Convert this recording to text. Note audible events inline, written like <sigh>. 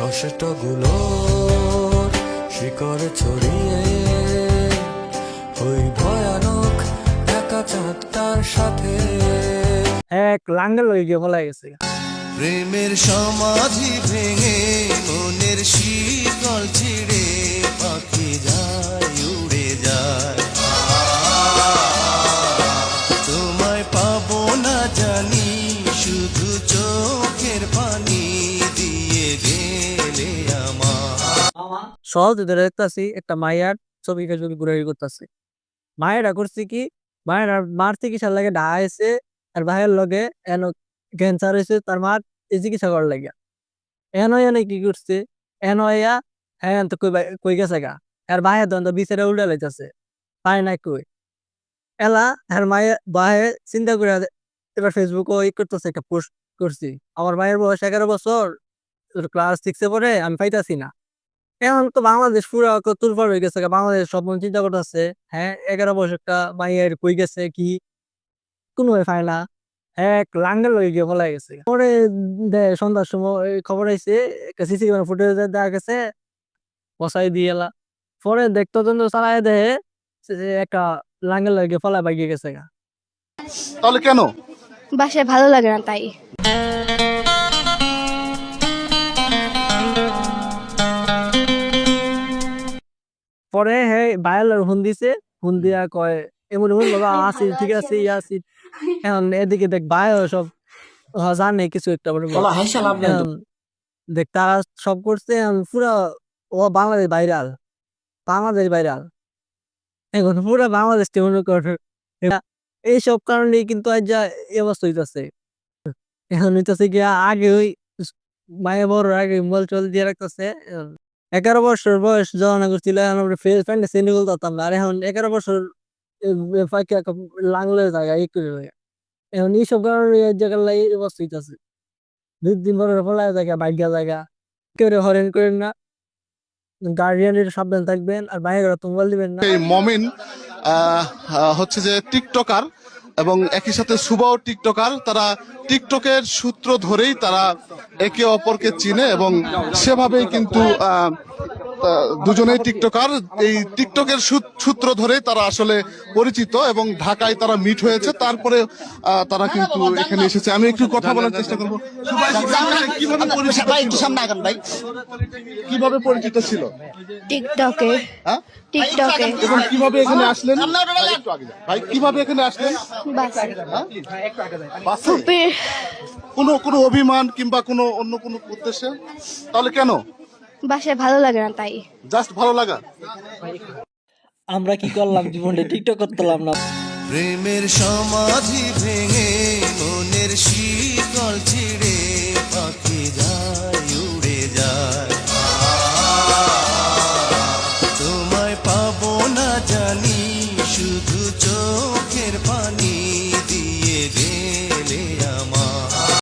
কষ্টগুলো শিকড় ছড়িয়ে ওই ভয়ানক একা চাঁদটার সাথে। এক লাঙ্গল হয়ে গিয়ে বলা গেছে। প্রেমের সমাধি ভেঙে মনের শিকল ছিড়ে পাখি যায় উড়ে যায়। তোমায় পাবো না জানি শুধু চোখের পানি। সহজ ধরে দেখতেছি, একটা মায়ের ছবি ছবি ঘুরাঘুরি করতেছে। মায়েরা করছে কি, মায়েরা মার চিকিৎসা লাগে ডাইছে আর ভাইয়ের লগে এন ক্যান্সার হয়েছে, তার মার এই চিকিৎসা করার লাগিয়া। এন এনে কি করছে, এন ইয়া হ্যাঁ তো কই কই গেছে গা? আর ভাইয়ের দন্ত বিচারে উল্টা লাইতেছে, পায় নাই কই? এলা, আর মায়ের ভাইয়ে চিন্তা করে এবার ফেসবুকে ই করতেছে, একটা পোস্ট করছি। আমার মায়ের বয়স এগারো বছর ক্লাস সিক্সে পড়ে, আমি পাইতাছি না। এখন তো বাংলাদেশ পুরা তুলফার হয়ে গেছে বাংলাদেশ সব মন চিন্তা করতেছে হ্যাঁ এগারো বছর একটা মাইয়ের কই গেছে কি? কোনো পায় না এক লাঙ্গল হয়ে গিয়ে ফলাই গেছে পরে দে সন্ধ্যার সময় খবর আইছে একটা সিসি ক্যামেরা ফুটেজ দেখা গেছে বসাই দিয়ে এলা। পরে দেখতো তদন্ত চালায় দেহে যে একটা লাঙ্গল হয়ে গিয়ে ফলাই বাইকে গেছে তাহলে কেন? বাসায় ভালো লাগে না তাই। পরে হে বায়ালার ফোন দিছে ফোন দিয়া কয় এমন এমন বাবা <laughs> আসি ঠিক আছে ইয়া আসি এখন এদিকে দেখ বায় সব জানে কিছু একটা বলে দেখ তারা সব করছে পুরা ও বাংলাদেশ ভাইরাল বাংলাদেশ ভাইরাল। এখন পুরা বাংলাদেশ মনে কর এইসব কারণেই কিন্তু আজ যা এই অবস্থা হইতাছে। এখন হইতাছে গিয়া আগে ওই মায়ের বড় আগে মোবাইল চল দিয়ে রাখতেছে এগারো বছর বয়স জমানা করছিল এখন ফেস প্যান্টে সেন্ডি বলতাম না আর এখন এগারো বছর লাংলে জায়গা ই করে লাগে এখন এইসব কারণে জায়গার লাই অবস্থা হইতাছে। দুই দিন পরে ফলায় জায়গা বাইকা জায়গা। কেউ হরেন করেন না। গার্ডিয়ানের সাবধান থাকবেন। আর বাইরে মোবাইল দিবেন না। মমিন হচ্ছে যে টিকটকার এবং একই সাথে সুবাও টিকটকার তারা টিকটকের সূত্র ধরেই তারা একে অপরকে চিনে এবং সেভাবেই কিন্তু দুজনেই টিকটকার। এই টিকটকের সূ- সূত্র ধরেই তারা আসলে পরিচিত এবং ঢাকায় তারা মিট হয়েছে। তারপরে তারা কিন্তু এখানে এসেছে। আমি একটু কথা বলার চেষ্টা করব। সুবাই, কীভাবে পরিচিত ছিল? কীভাবে পরিচিত ছিল? টিকটকে। হ্যাঁ? টিকটকে। এবং কীভাবে এখানে আসলেন। ভাই কীভাবে এখানে আসলেন? কোনো কোনো অভিমান কিংবা কোনো অন্য কোনো তাহলে কেন? বাসায় ভালো লাগে না তাই। জাস্ট ভালো আমরা কি করলাম জীবনে টিকটক করতাম না? প্রেমের সমাধি ভেঙে মনের শীতল ছিড়ে পাখি যায় উড়ে যায়। তোমায় পাবো না জানি শুধু চোখের পানি।